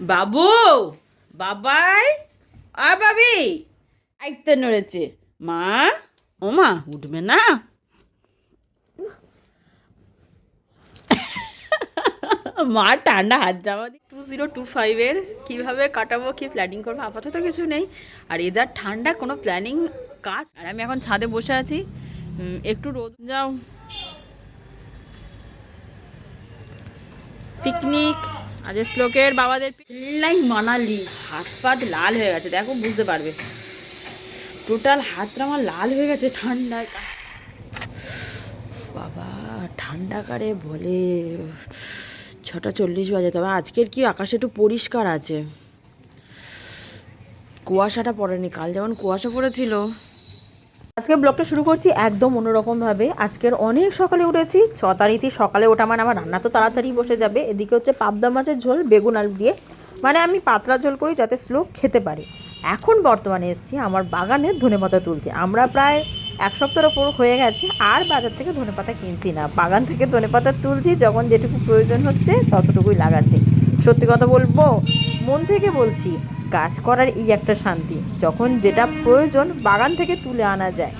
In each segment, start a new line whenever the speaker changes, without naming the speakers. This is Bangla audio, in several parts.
বাবু, বাবাই। আর বাবি আইতে নড়েছে। মা, ও মা, উঠবে না। মা, ঠান্ডা হাত জামা টু জিরো টু ফাইভের কীভাবে কাটাবো, কী প্ল্যানিং করব, আপাতত কিছু নেই। আর এ যা ঠান্ডা, কোনো প্ল্যানিং কাজ আর আমি এখন ছাদে বসে আছি। একটু রোদ যাও। পিকনিক আজ শ্লোকের বাবাদের পিল্লাই মানালি, হাত পাত লাল হয়ে গেছে, দেখো বুঝতে পারবে। টোটাল হাতটা আমার লাল হয়ে গেছে ঠান্ডায়। বাবা, ঠান্ডা কারে বলে? ছটা চল্লিশ বাজে, তবে আজকের কি আকাশে একটু পরিষ্কার আছে? কুয়াশাটা পড়েনি, কাল যেমন কুয়াশা পড়েছিল
আজকে ব্লগটা শুরু করছি একদম অন্যরকমভাবে। আজকের অনেক সকালে উঠেছি, ছ তারিখে সকালে ওঠা মানে আমার রান্না তো তাড়াতাড়ি বসে যাবে। এদিকে হচ্ছে পাবদা মাছের ঝোল, বেগুন আলু দিয়ে। মানে আমি পাতলা ঝোল করি যাতে শ্লোক খেতে পারে। এখন বর্তমানে এসেছি আমার বাগানের ধনেপাতা তুলতে। আমরা প্রায় এক সপ্তাহের ওপর হয়ে গেছে, আর বাজার থেকে ধনেপাতা কিনছি না। বাগান থেকে ধনেপাতা তুলছি, যখন যেটুকু প্রয়োজন হচ্ছে ততটুকুই লাগাচ্ছি। সত্যি কথা বলব, মন থেকে বলছি, কাজ করার এই একটা শান্তি। যখন যেটা প্রয়োজন বাগান থেকে তুলে আনা যায়।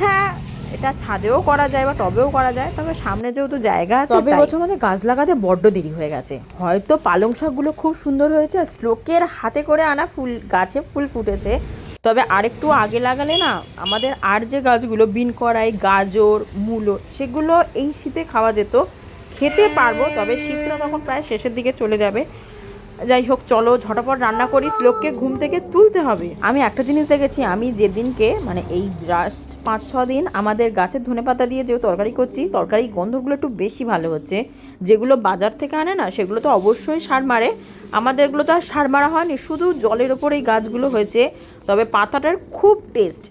হ্যাঁ এটা ছাদেও করা যায় বা টবেও করা যায় তবে সামনে যেহেতু জায়গা আছে তবে বছর মধ্যে গাছ লাগাতে বড্ড দেরি হয়ে গেছে। হয়তো পালং শাকগুলো খুব সুন্দর হয়েছে আর শ্লোকের হাতে করে আনা ফুল গাছে ফুল ফুটেছে। তবে আরেকটু আগে লাগালে না আমাদের আর যে গাছগুলো বিন কড়াই গাজর মূলো সেগুলো এই শীতে খাওয়া যেত। খেতে পারব তবে শীতটা তখন প্রায় শেষের দিকে চলে যাবে। যাই হোক, চলো ঝটাপট রান্না করি। লোককে ঘুম থেকে তুলতে হবে। আমি একটা জিনিস দেখেছি, আমি যেদিনকে মানে এই লাস্ট পাঁচ ছ দিন আমাদের গাছের ধনেপাতা দিয়ে যে তরকারি করছি তরকারি গন্ধগুলো একটু বেশি ভালো হচ্ছে। যেগুলো বাজার থেকে আনে না, সেগুলো তো অবশ্যই সার মারে। আমাদেরগুলো তো আর সার মারা হয়নি, শুধু জলের ওপর এই গাছগুলো হয়েছে। তবে পাতাটার খুব টেস্ট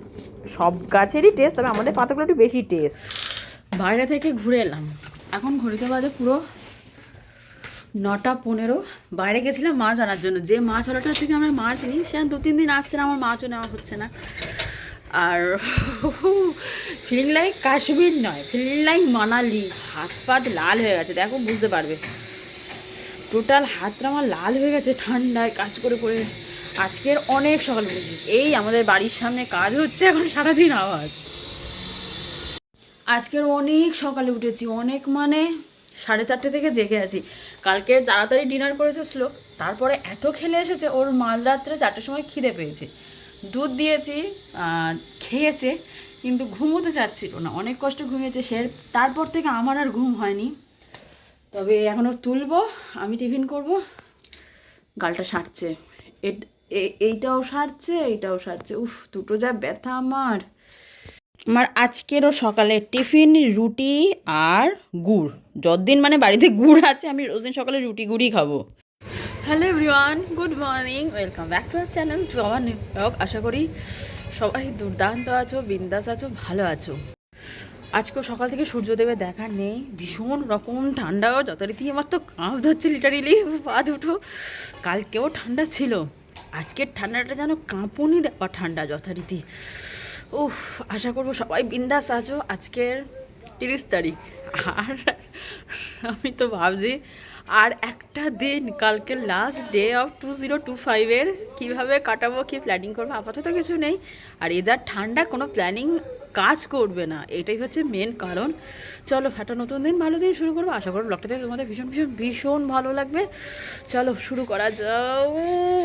সব গাছেরই টেস্ট তবে আমাদের পাতাগুলো একটু বেশি টেস্ট
বাইরে থেকে ঘুরে এলাম। এখন ঘড়িতে বাজে পুরো নটা পনেরো। বাইরে গেছিলাম মাছ আনার জন্য। যে মাছ ওলাটার থেকে আমরা মাছ নিই, সে দু তিন দিন আসছে না, আমার মাছও নেওয়া হচ্ছে না। আর ফিলিং লাইক কাশ্মীর নয় ফিলিং লাইক মানালি। হাত পাত লাল হয়ে গেছে, দেখো, বুঝতে পারবে। টোটাল হাতটা আমার লাল হয়ে গেছে, ঠান্ডায় কাজ করে করে আজকের অনেক সকাল উঠেছি। এই আমাদের বাড়ির সামনে কাজ হচ্ছে, এখন সারাদিন আওয়াজ। আজকের অনেক সকালে উঠেছি, অনেক মানে সাড়ে চারটে থেকে জেগে আছি। কালকে তাড়াতাড়ি ডিনার করেছে শ্লোক, তারপরে এত খেলে এসেছে, ওর মাঝরাত্রে চারটের সময় খিদে পেয়েছে। দুধ দিয়েছি খেয়েছে, কিন্তু ঘুমোতে চাচ্ছিল না, অনেক কষ্ট ঘুমিয়েছে, সে তারপর থেকে আমার আর ঘুম হয়নি। তবে এখনও তুলবো, আমি টিফিন করব, গালটা সারছে। এইটাও সারছে এইটাও সারছে। উফ, দুটো যা ব্যথা আমার। আমার আজকেরও সকালে টিফিন, রুটি আর গুড়। যতদিন মানে বাড়িতে গুড় আছে, আমি রোজ দিন সকালে রুটি গুড়ই খাব। Hello everyone good morning welcome back to our channel to আমার ব্লগ আশা করি সবাই দুর্দান্ত আছো, বিন্দাস আছো, ভালো আছো। আজকেও সকাল থেকে সূর্যদেবের দেখা নেই। ভীষণ রকম ঠান্ডাও, যথারীতি আমার তো কাঁপ ধরছে লিটারিলি পা দুটো। কালকেও ঠান্ডা ছিল। আজকের ঠান্ডাটা যেন কাঁপুনি দেওয়া ঠান্ডা, যথারীতি। উফ, আশা করব সবাই বিন্দাস আছো। আজকের তিরিশ তারিখ। আর আমি তো ভাবছি, আর একটা দিন কালকে last day of two zero two ফাইভের কীভাবে কাটাবো, কী প্ল্যানিং করব, আপাতত কিছু নেই। আর এ যা ঠান্ডা, কোনো প্ল্যানিং কাজ করবে না। এটাই হচ্ছে মেন কারণ। চলো, একটা নতুন দিন, ভালো দিন শুরু করব। আশা করো ব্লগটা থেকে তোমাদের ভীষণ ভীষণ ভীষণ ভালো লাগবে। চলো, শুরু করা যাও।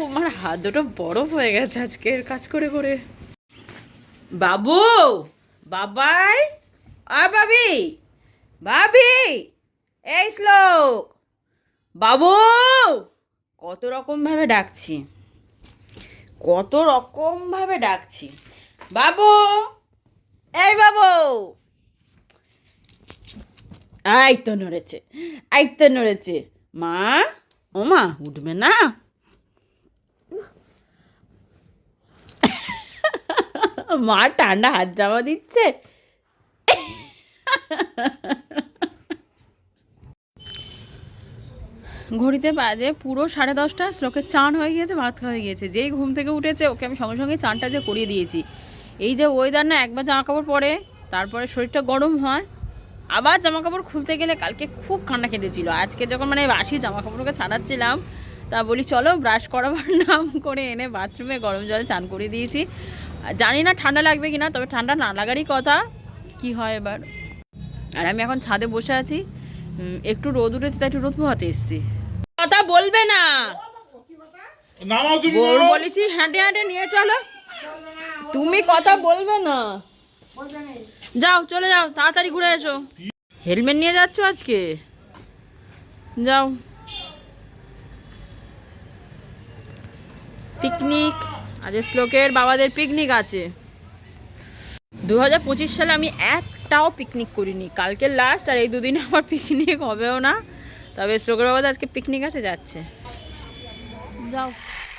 আমার হাত দুটো বরফ হয়ে গেছে আজকের কাজ করে করে। বাবু, বাবাই আ বাবি ভাবি, এই শ্লোক। বাবু, কত রকম ভাবে ডাকছি, কত রকম ভাবে ডাকছি। বাবু, এই বাবু। আই তো নড়েছে আই তো নড়েছে মা, ও মা, উঠবে না? মা ঠান্ডা হাত জামা দিচ্ছে। ঘড়িতে বাজে পুরো সাড়ে দশটা শ্লোকের চান হয়ে গিয়েছে, ভাত খাওয়া হয়ে গিয়েছে। যেই ঘুম থেকে উঠেছে, ওকে আমি সঙ্গে সঙ্গে চানটা যে করিয়ে দিয়েছি। এই যে ওয়েদার না, একবার জামা কাপড় পরে, তারপরে শরীরটা গরম হয়। আবার জামা কাপড় খুলতে গেলে কালকে খুব ঠান্ডা কেঁদেছিল। আজকে যখন মানে বাসি জামা কাপড়কে ছাড়াচ্ছিলাম, তা বলি, চলো ব্রাশ করাবার নাম করে এনে বাথরুমে গরম জলে চান করে দিয়েছি। জানি না ঠান্ডা লাগবে কিনা তবে ঠান্ডা না লাগারই কথা কি হয় এবার। আর আমি এখন ছাদে বসে আছি একটু রোদ উঠেছে তাই একটু রোদ পোহাতে এসেছি। কথা বলবে না। বলেছি হ্যাঁটে হ্যাঁটে নিয়ে চলো। তুমি কথা বলবে না। যাও চলে যাও তাড়াতাড়ি ঘুরে এসো। হেলমেট নিয়ে যাচ্ছ আজকে? যাও। পিকনিক। আজ শ্লোকের বাবাদের পিকনিক আছে। দু হাজার পঁচিশ সালে আমি একটাও পিকনিক করিনি। কালকে লাস্ট আর এই দুদিনে আমার পিকনিক হবেও না। তবে শ্লোকের বাবাদের আজকে পিকনিক আছে যাচ্ছে। যাও।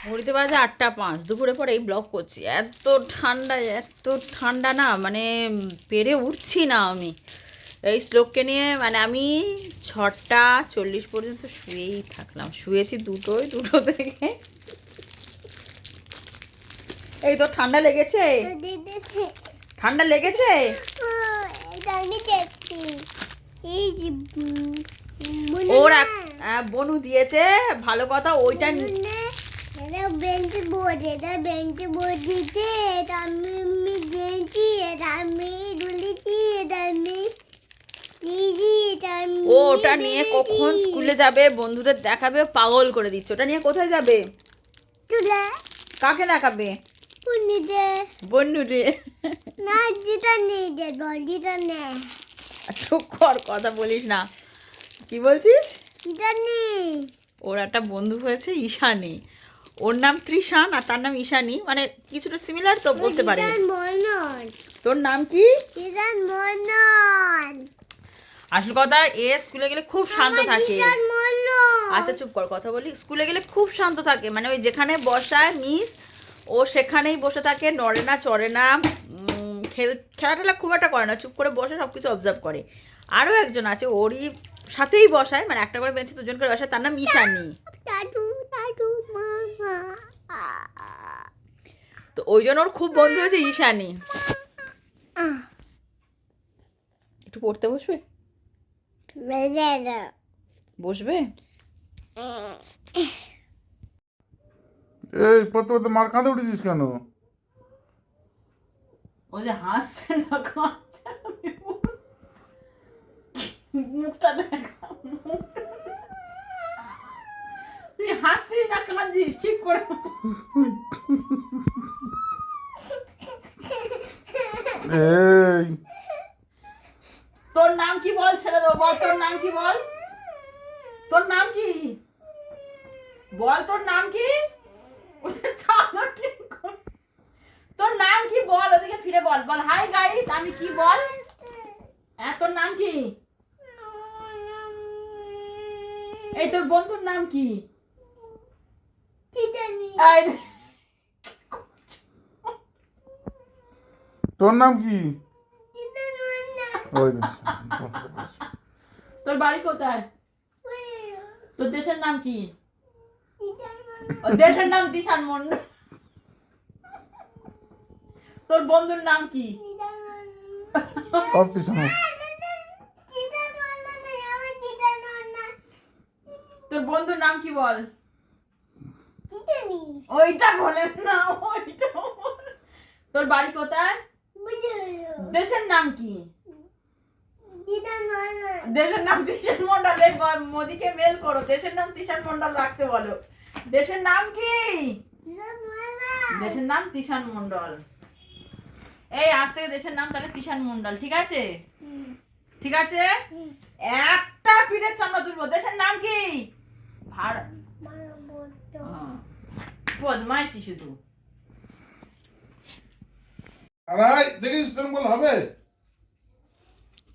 ঘড়িতে বাজে আটটা পাঁচ। দুপুরে পরে এই ব্লগ করছি। এত ঠান্ডা এত ঠান্ডা না মানে পেরে উঠছি না আমি। এই শ্লোককে নিয়ে মানে আমি ছটা চল্লিশ পর্যন্ত শুয়েই থাকলাম। শুয়েছি দুটোই দুটো থেকে। এই তো ঠান্ডা লেগেছে? ঠান্ডা লেগেছে? ওর? এক বনু দিয়েছে ভালো কথা ওইটা ও ওটা নিয়ে কখন স্কুলে যাবে? বন্ধুদের দেখাবে পাগল করে দিচ্ছে। ওটা নিয়ে কোথায় যাবে? কাকে দেখাবে?
না নেই
চুপ কর কথা বলিস না। কি বলছিস? ওর একটা বন্ধু হয়েছে ঈশানী। ওর নাম ত্রিশান আর তার নাম ঈশানী। মানে কিছুটা সিমিলার তো বলতে পারি তোর নাম কি? আসল কথা এ স্কুলে গেলে খুব শান্ত থাকে। আচ্ছা চুপ কর কথা বলি। স্কুলে গেলে খুব শান্ত থাকে। মানে ওই যেখানে বসায় মিস ও সেখানেই বসে থাকে নড়ে না চড়ে না খেল খেলাটেলা খুব একটা করে না চুপ করে বসে সব কিছু অবজার্ভ করে। আরও একজন আছে ওরই সাথেই বসায় মানে একটা করে বেঞ্চে দুজন করে বসায় তার নাম ঈশানী।
মামা
তো ওই জন্য ওর খুব বন্ধু হয়েছে ঈশানী। একটু পড়তে বসবে? বসবে
এই পড়তে পড়তে মার কাঁদে উঠেছিস কেন?
ও যে হাসছে না কাঁদছে মুখটা দেখা। তুই হাসছিস না কাঁদছিস ঠিক করে
এই।
তোর নাম কি বল ছেড়ে দেবো বল তোর নাম কি বল? তোর নাম কি? বল তোর নাম কি ওটা চালো ঠিক কর। তোর নাম কি বল ওদিকে ফিরে বল বল। হাই গাইস আমি কি বল? হ্যাঁ তোর নাম কি? এই তোর বন্ধুর নাম কি?
তোর নাম কি।
তোর বাড়ি কোথায়? তোর দেশের নাম কি? দেশের নাম দিশান মন্ডল। তোর বন্ধুর নাম কি?
সব কিছু
তোর বন্ধুর নাম কি বল? ওইটা বলে না ওইটা তোর বাড়ি কোথায়? দেশের নাম কি? দেশের নাম তিশান মন্ডল। মোদিকে মেল করো। দেশের নাম তিশান মন্ডল রাখতে বলো। দেশের নাম কি? দেশের নাম তিশান মন্ডল। এই আজ থেকে দেশের নাম তাহলে তিশান মন্ডল ঠিক আছে? ঠিক আছে? একটা পিঠের চামড়া তুলবো দেশের নাম কি? হ্যাঁ। বদমাইশি শুধু।
হবে?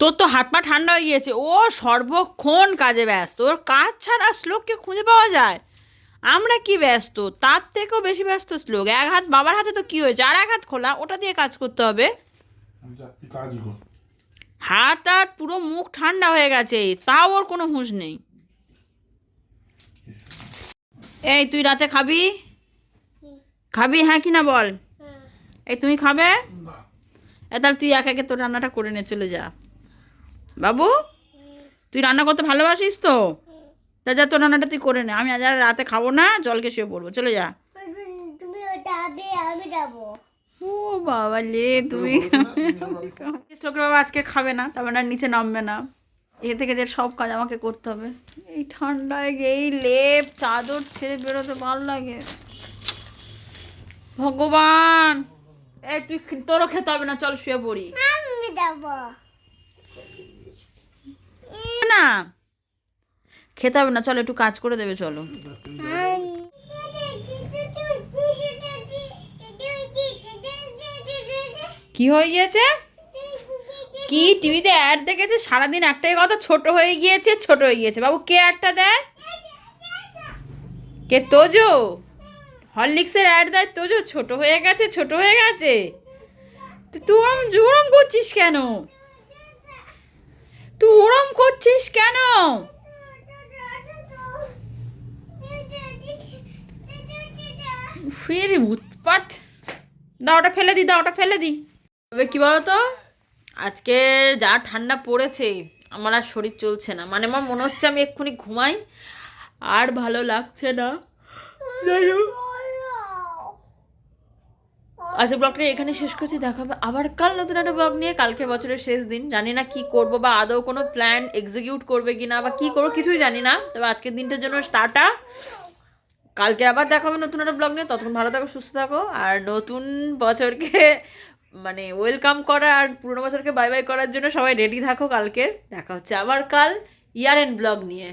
তোর তো হাত পা ঠান্ডা হয়ে গিয়েছে। ও সর্বক্ষণ কাজে ব্যস্ত। ওর কাজ ছাড়া শ্লোককে খুঁজে পাওয়া যায়। আমরা কি ব্যস্ত? তার থেকেও বেশি ব্যস্ত শ্লোক। এক হাত বাবার হাতে তো কি হয়েছে? আর এক হাত খোলা ওটা দিয়ে কাজ করতে হবে। হাত হাত পুরো মুখ ঠান্ডা হয়ে গেছে। তাও ওর কোনো হুঁশ নেই। এই তুই রাতে খাবি? খাবি? হ্যাঁ কি না বল? এই তুমি খাবে? এ তাহলে তুই এক একে তোর রান্নাটা করে নিয়ে চলে যা। বাবু তুই রান্না করতে ভালোবাসিস তো? তা যা তোর রান্নাটা তুই করে নে। আমি আজ আর রাতে খাব না জলকে শুয়ে পড়ব। চলে যা।
তুমি যাবে আমি যাব
ও বাবা লে তুই শ্লোকের বাবা আজকে খাবে না তারপর না নিচে নামবে না। এ থেকে যে সব কাজ আমাকে করতে হবে। এই ঠান্ডায় এই লেপ চাদর ছেড়ে বেরোতে ভালো লাগে। ভগবান! এই তুই তোরও খেতে হবে না চল শুয়ে পড়ি। না। খেতে হবে না, চলো একটু কাজ করে দেবে, চলো। কি হয়ে গিয়েছে? কি টিভিতে অ্যাড দেখেছে? সারাদিন একটাই কথা, ছোট হয়ে গিয়েছে, ছোট হয়ে গিয়েছে। বাবু, কে অ্যাডটা দেয়? কে, তোজো? হরলিক্সের অ্যাড দেয় তোজো? ছোট হয়ে গেছে, ছোট হয়ে গেছে। তুই ওরম ওরম করছিস কেন? তুই ওরম করছিস কেন? ফের উৎপাত। দাও ওটা ফেলে দি, দাও ওটা ফেলে দি। তবে কি বলতো? আজকে যা ঠান্ডা পড়েছে, আমার আর শরীর চলছে না। মানে আমার মনে হচ্ছে আমি এক্ষুনি ঘুমাই, আর ভালো লাগছে না। যাই হোক। আজকে ব্লগটা এখানে শেষ করছি, দেখাবে আবার কাল নতুন একটা ব্লগ নিয়ে, কালকে বছরের শেষ দিন। জানি না কি করব, বা আদৌ কোনো প্ল্যান এক্সিকিউট করবে কি না বা কি করব, কিছুই জানি না। তবে আজকের দিনটার জন্য টাটা কালকে আবার দেখা হবে নতুন একটা ব্লগ নিয়ে। ততক্ষণ ভালো থাকো, সুস্থ থাকো। আর নতুন বছরকে মানে ওয়েলকাম করা আর পুরনো বছরকে বাই বাই করার জন্য সবাই রেডি থাকো কালকে। দেখা হচ্ছে আবার কাল ইয়ার এন্ড ব্লগ নিয়ে।